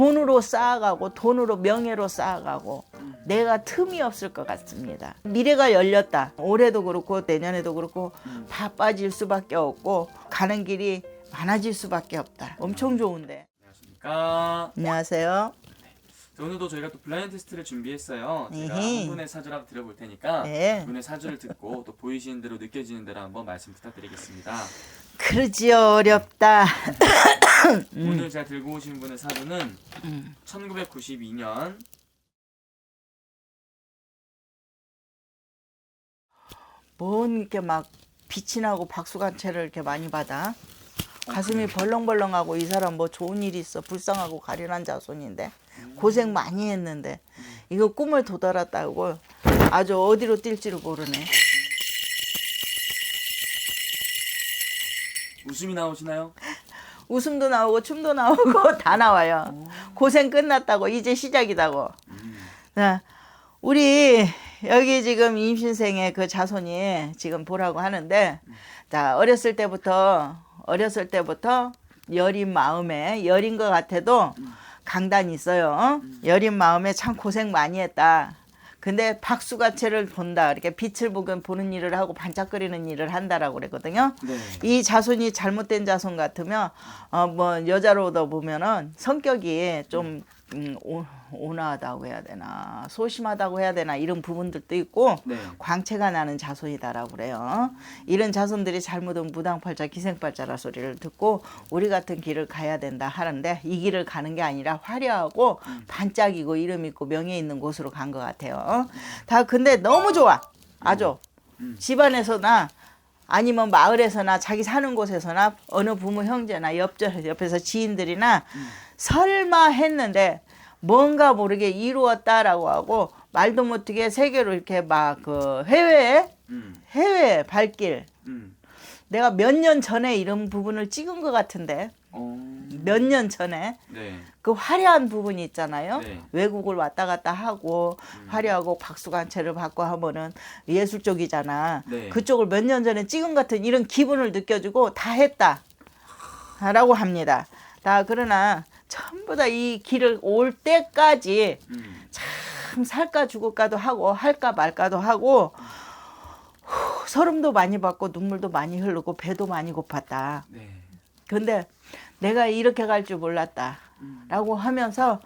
돈으로 쌓아가고 돈으로 명예로 쌓아가고 내가 틈이 없을 것 같습니다. 미래가 열렸다. 올해도 그렇고 내년에도 그렇고 바빠질 수밖에 없고 가는 길이 많아질 수밖에 없다. 엄청 좋은데. 안녕하십니까. 안녕하세요. 자, 오늘도 저희가 또 블라인드 테스트를 준비했어요. 제가 에헤이. 한 분의 사주를 한번 들어볼 테니까 네. 분의 사주를 듣고 또 보이시는 대로 느껴지는 대로 한번 말씀 부탁드리겠습니다. 그러지요 어렵다. 오늘 제가 들고 오신 분의 사주는 1992년 뭔 이렇게 막 빛이 나고 박수간채를 이렇게 많이 받아? 가슴이 벌렁벌렁하고 이 사람 뭐 좋은 일이 있어 불쌍하고 가련한 자손인데 고생 많이 했는데 이거 꿈을 도달았다고 아주 어디로 뛸지를 모르네. 웃음이 나오시나요? 웃음도 나오고 춤도 나오고 다 나와요. 고생 끝났다고 이제 시작이다고. 자, 우리 여기 지금 임신생의 그 자손이 지금 보라고 하는데 자 어렸을 때부터 어렸을 때부터 여린 마음에 여린 것 같아도 강단이 있어요. 어? 여린 마음에 참 고생 많이 했다. 근데 박수가채를 본다. 이렇게 빛을 보긴 보는 일을 하고 반짝거리는 일을 한다라고 그랬거든요. 네. 이 자손이 잘못된 자손 같으면 어 뭐 여자로도 보면은 성격이 좀 음, 오, 온화하다고 해야 되나 소심하다고 해야 되나 이런 부분들도 있고 네. 광채가 나는 자손이다라고 그래요. 이런 자손들이 잘못은 무당팔자 기생팔자라 소리를 듣고 우리 같은 길을 가야 된다 하는데 이 길을 가는 게 아니라 화려하고 반짝이고 이름 있고 명예 있는 곳으로 간 것 같아요. 다 근데 너무 좋아. 아주 집안에서나 아니면 마을에서나 자기 사는 곳에서나 어느 부모 형제나 옆 옆에서 지인들이나 설마 했는데 뭔가 모르게 이루었다라고 하고 말도 못하게 세계로 이렇게 막 그 해외에 음. 해외 발길 음. 내가 몇 년 전에 이런 부분을 찍은 것 같은데 어. 몇년 전에 네. 그 화려한 부분이 있잖아요. 네. 외국을 왔다 갔다 하고 화려하고 박수관체를 받고 하면은 예술 쪽이잖아. 네. 그쪽을 몇 년 전에 찍은 것 같은 이런 기분을 느껴주고 다 했다. 라고 합니다. 다 그러나 전부 다 이 길을 올 때까지 음. 참 살까 죽을까도 하고 할까 말까도 하고 후, 서름도 많이 받고 눈물도 많이 흐르고 배도 많이 고팠다. 네. 근데 내가 이렇게 갈 줄 몰랐다. 음. 라고 하면서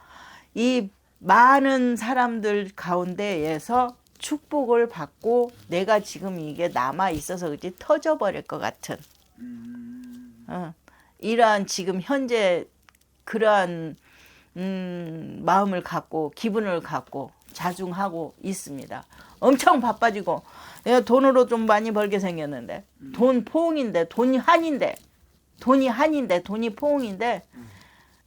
이 많은 사람들 가운데에서 축복을 받고 내가 지금 이게 남아 있어서 그지 터져 버릴 것 같은 음. 어, 이러한 지금 현재 그러한 음, 마음을 갖고 기분을 갖고 자중하고 있습니다. 엄청 바빠지고 내가 돈으로 좀 많이 벌게 생겼는데 돈 포옹인데 돈이 한인데 돈이 한인데 돈이 포옹인데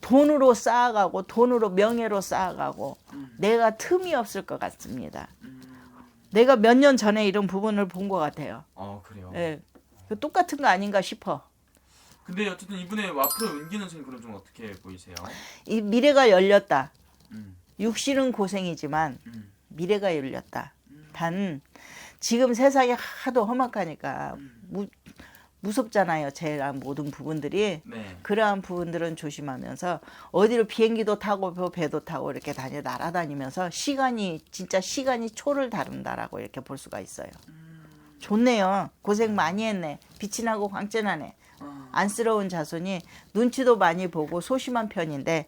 돈으로 쌓아가고 돈으로 명예로 쌓아가고 내가 틈이 없을 것 같습니다. 내가 몇 년 전에 이런 부분을 본 것 같아요. 어 그래요. 예. 그 똑같은 거 아닌가 싶어. 근데 어쨌든 이분의 앞으로 선생님 그럼 좀 어떻게 보이세요? 이 미래가 열렸다. 음. 육신은 고생이지만 음. 미래가 열렸다. 단 지금 세상이 하도 험악하니까 무, 무섭잖아요. 제가 모든 부분들이 네. 그러한 부분들은 조심하면서 어디로 비행기도 타고 뭐 배도 타고 이렇게 다녀 날아다니면서 시간이 진짜 시간이 초를 다룬다라고 이렇게 볼 수가 있어요. 좋네요. 고생 많이 했네. 빛이 나고 광채 나네. 어. 안쓰러운 자손이 눈치도 많이 보고 소심한 편인데,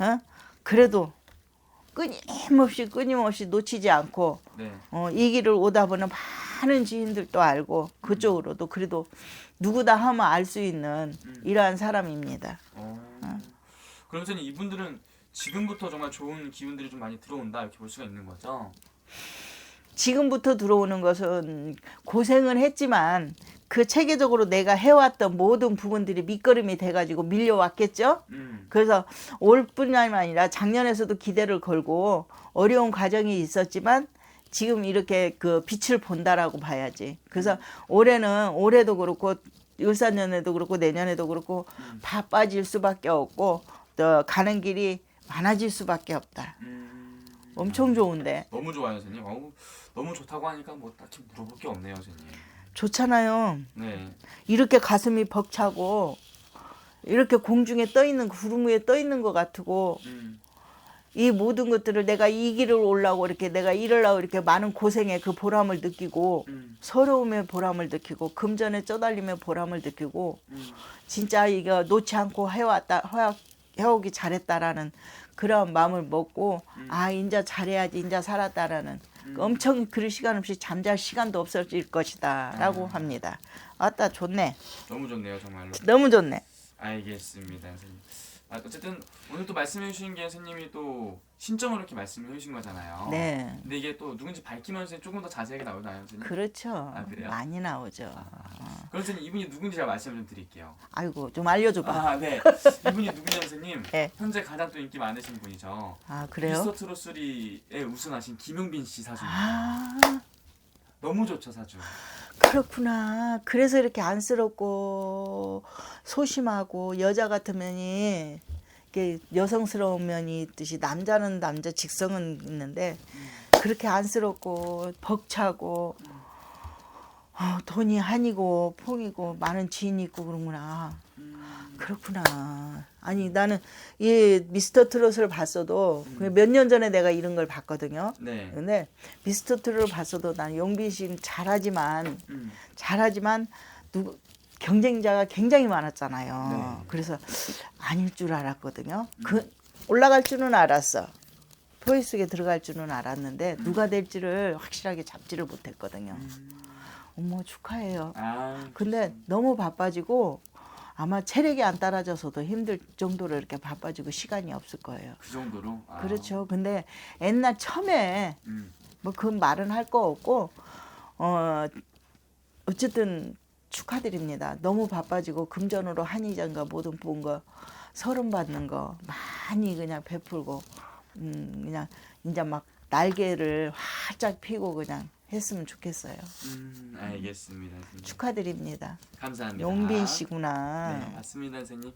어? 그래도 끊임없이 끊임없이 놓치지 않고 네. 어, 이 길을 오다 보는 많은 지인들도 알고 그쪽으로도 그래도 누구다 하면 알 수 있는 이러한 사람입니다. 어. 그럼 선생님 이분들은 지금부터 정말 좋은 기운들이 좀 많이 들어온다 이렇게 볼 수가 있는 거죠? 지금부터 들어오는 것은 고생을 했지만 그 체계적으로 내가 해왔던 모든 부분들이 밑거름이 돼가지고 밀려왔겠죠? 음. 그래서 올 뿐만 아니라 작년에서도 기대를 걸고 어려운 과정이 있었지만 지금 이렇게 그 빛을 본다라고 봐야지. 그래서 올해는 올해도 그렇고 울산년에도 그렇고 내년에도 그렇고 바빠질 수밖에 없고 또 가는 길이 많아질 수밖에 없다. 음. 엄청 좋은데 너무 좋아요 선생님. 너무 좋다고 하니까 뭐 딱히 물어볼 게 없네요 선생님. 좋잖아요. 네. 이렇게 가슴이 벅차고 이렇게 공중에 떠 있는 구름 위에 떠 있는 것 같고 음. 이 모든 것들을 내가 이 길을 올라고 이렇게 내가 이르려고 이렇게 많은 고생에 그 보람을 느끼고 음. 서러움의 보람을 느끼고 금전에 쪼달림의 보람을 느끼고 음. 진짜 이거 놓지 않고 해왔다 해오기 잘했다라는 그런 마음을 먹고 아 인자 잘해야지 인자 살았다라는 그 엄청 그럴 시간 없이 잠잘 시간도 없어질 것이다라고 합니다. 아따 좋네 너무 좋네요 정말로. 너무 좋네. 알겠습니다, 선생님. 아, 어쨌든 오늘 또 말씀해 주신 게 선생님이 또 신점으로 이렇게 말씀을 해 주신 거잖아요. 네 근데 이게 또 누군지 밝히면서 조금 더 자세하게 나오나요, 선생님? 그렇죠 아, 그래요? 많이 나오죠. 그럼 선생님 이분이 누군지 제가 말씀을 좀 드릴게요. 아이고 좀 알려줘봐. 아, 네. 이분이 누구냐면 선생님 네. 현재 가장 또 인기 많으신 분이죠. 아 그래요? 미스터 트롯 3에 우승하신 김용빈 씨 사주입니다. 아 너무 좋죠 사주. 그렇구나. 그래서 이렇게 안쓰럽고 소심하고 여자 같으면이 이렇게 여성스러운 면이 있듯이 남자는 남자 직성은 있는데 그렇게 안쓰럽고 벅차고 어, 돈이 한이고 퐁이고 많은 지인이 있고 그런구나. 그렇구나. 아니 나는 이 미스터 트롯을 봤어도 몇년 전에 내가 이런 걸 봤거든요. 네. 근데 미스터 트롯을 봤어도 난 용빈 씨는 잘하지만 음. 잘하지만 누구 경쟁자가 굉장히 많았잖아요. 네. 그래서 아닐 줄 알았거든요. 그 올라갈 줄은 알았어. 속에 들어갈 줄은 알았는데 누가 될지를 확실하게 잡지를 못했거든요. 어머 축하해요. 아. 근데 너무 바빠지고 아마 체력이 안 따라져서도 힘들 정도로 이렇게 바빠지고 시간이 없을 거예요. 그 정도로. 아. 그렇죠. 근데 옛날 처음에 음. 뭐그 말은 할 거 없고 어 어쨌든 축하드립니다. 너무 바빠지고 금전으로 한의장가 모든 본거 서름 받는 거 많이 그냥 베풀고 음 그냥 이제 막 날개를 활짝 피고 그냥 했으면 좋겠어요. 음, 알겠습니다. 선생님. 축하드립니다. 감사합니다. 용빈 씨구나. 네, 맞습니다, 선생님.